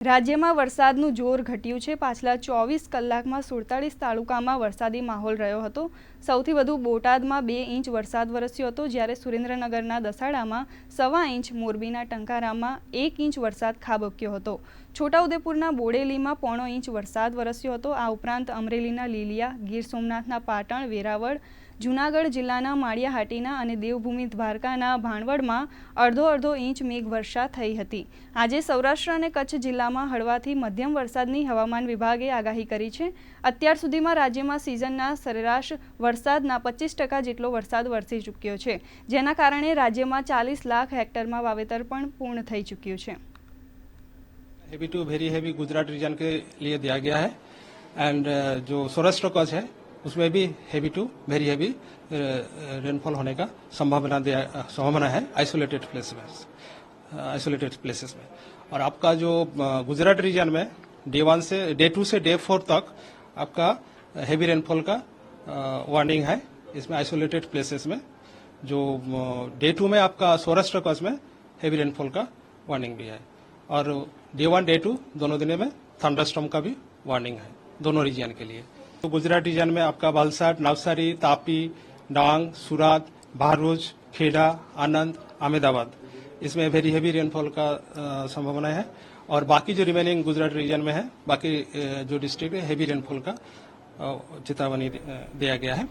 રાજ્યમાં વરસાદનું જોર ઘટ્યું છે. પાછલા ચોવીસ કલાકમાં સુડતાલીસ તાલુકામાં વરસાદી માહોલ રહ્યો હતો. સૌથી વધુ બોટાદમાં બે ઇંચ વરસાદ વરસ્યો હતો. જ્યારે સુરેન્દ્રનગરના દસાડામાં સવા ઇંચ, મોરબીના ટંકારામાં એક ઇંચ વરસાદ ખાબક્યો હતો. છોટાઉદેપુરના બોડેલીમાં પોણો ઇંચ વરસાદ વરસ્યો હતો. આ ઉપરાંત અમરેલીના લીલિયા, ગીર સોમનાથના પાટણ, વેરાવળ જૂનાગઢ જિલ્લાના માળિયાહાટીના અને દેવભૂમિ દ્વારકાના ભાણવડમાં અડધો અડધો ઇંચ મેઘવર્ષા થઈ હતી આજે સૌરાષ્ટ્ર અને કચ્છ જિલ્લામાં હળવાથી મધ્યમ વરસાદની હવામાન વિભાગે આગાહી કરી છે અત્યાર સુધીમાં રાજ્યમાં સિઝનના સરેરાશ વરસાદના પચીસ ટકા જેટલો વરસાદ વરસી ચૂક્યો છે જેના કારણે રાજ્યમાં ચાલીસ લાખ હેક્ટરમાં વાવેતર પણ પૂર્ણ થઈ ચૂક્યું છે heavy to very heavy Gujarat region के लिए दिया गया है एंड जो सौराष्ट्र कच्छ है उसमें भी heavy to very heavy rainfall होने का संभावना दिया संभावना है आइसोलेटेड प्लेस में आइसोलेटेड प्लेसेस में। और आपका जो गुजरात रीजन में डे वन से डे टू से डे फोर तक आपका हैवी रेनफॉल का वार्निंग है। इसमें आइसोलेटेड प्लेसेस में जो डे टू में आपका सौराष्ट्र कच्छ में हैवी रेनफॉल का वार्निंग भी है। और डे वन डे टू दोनों दिनों में थंडरस्टॉर्म का भी वार्निंग है, दोनों रीजन के लिए। तो गुजरात रीजन में आपका वलसाड नवसारी, तापी डांग सूरत, भारूच, खेड़ा, आनंद, अहमदाबाद। इसमें वेरी हैवी रेनफॉल का संभावना है और बाकी जो रिमेनिंग गुजरात रीजन में है, बाकी जो डिस्ट्रिक्ट है हैवी रेनफॉल का चेतावनी दिया गया है।